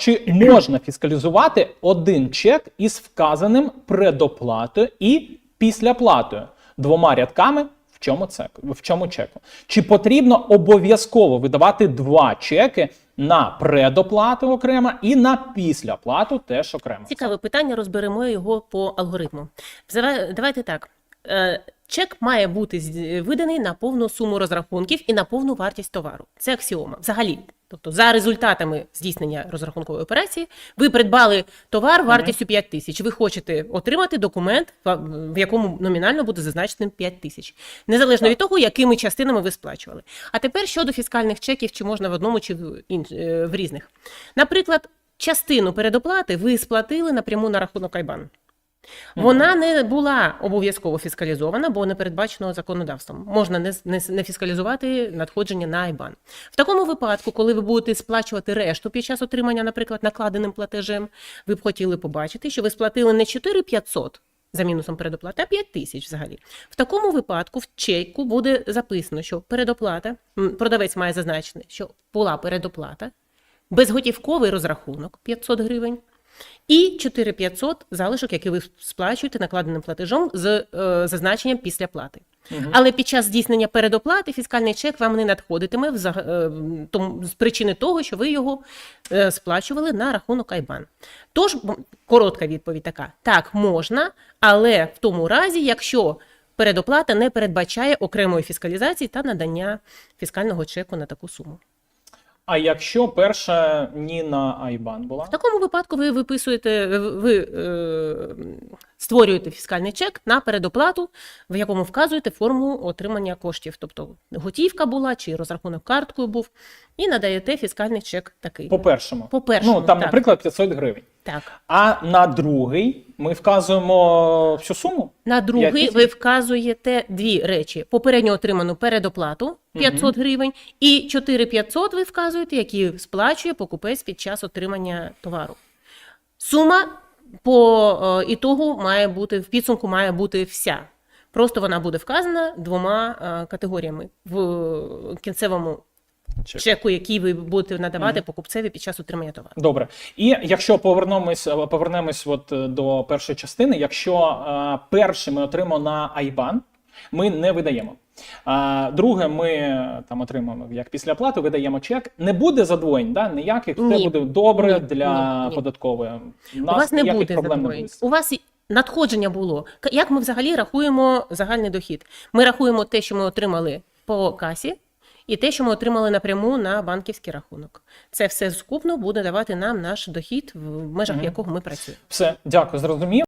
Чи можна фіскалізувати один чек із вказаним предоплатою і післяплатою двома рядками в чому цек, в чому чеку? Чи потрібно обов'язково видавати два чеки на предоплату окремо і на післяплату теж окремо? Цікаве питання, розберемо його по алгоритму. Давайте так. Е, Чек має бути виданий на повну суму розрахунків і на повну вартість товару. Це аксіома. Взагалі, тобто за результатами здійснення розрахункової операції, ви придбали товар вартістю 5 тисяч. Ви хочете отримати документ, в- якому номінально буде зазначеним 5 тисяч, незалежно від того, якими частинами ви сплачували. А тепер щодо фіскальних чеків, чи можна в одному, чи в, інш- е, в різних. Наприклад, частину передоплати ви сплатили напряму на рахунок Айбан. Вона не була обов'язково фіскалізована, бо не передбачено законодавством. Можна не, не, не фіскалізувати надходження на Айбан. В такому випадку, коли ви будете сплачувати решту під час отримання, наприклад, накладеним платежем, ви б хотіли побачити, що ви сплатили не 4500 за мінусом передоплати, а 5 тисяч взагалі. В такому випадку в чеку буде записано, що передоплата, продавець має зазначити, що була передоплата, безготівковий розрахунок 500 гривень. І 4500 залишок, який ви сплачуєте накладеним платежом з е, зазначенням після плати. Але під час здійснення передоплати фіскальний чек вам не надходитиме в е, тому- з причини того, що ви його е, сплачували на рахунок Айбан. Тож коротка відповідь така: так, можна, але в тому разі, якщо передоплата не передбачає окремої фіскалізації та надання фіскального чеку на таку суму. А якщо перша ні на Айбан була? В такому випадку ви виписуєте, ви, е, створюєте фіскальний чек на передоплату, в якому вказуєте форму отримання коштів. Тобто готівка була чи розрахунок карткою був, і надаєте фіскальний чек такий. По першому. По першому, Ну там, так. наприклад, 500 гривень. Так. А на другий ми вказуємо всю суму. На другий ви вказуєте дві речі: попередньо отриману передоплату 500 гривень, і 4500 ви вказуєте, які сплачує покупець під час отримання товару. Сума по е, ітогу має бути в підсумку має бути вся. Просто вона буде вказана двома е, категоріями в кінцевому Чек. чеку, який ви будете надавати покупцеві під час отримання товару. Добре. І якщо повернемось, повернемось от е, до першої частини, якщо е, перший ми отримаємо на Айбан, ми не видаємо. А друге, ми там отримаємо як після оплати, видаємо чек. Не буде задвоєнь, да? ніяких Ні. це буде добре Ні, для ні, ні. податкової. У У вас не ніяких буде проблем не задвоєнь. буде. У вас і надходження було. К- Як ми взагалі рахуємо загальний дохід? Ми рахуємо те, що ми отримали по касі, і те, що ми отримали напряму на банківський рахунок. Це все скупно буде давати нам наш дохід, в межах якого ми працюємо. Все, дякую, зрозумів.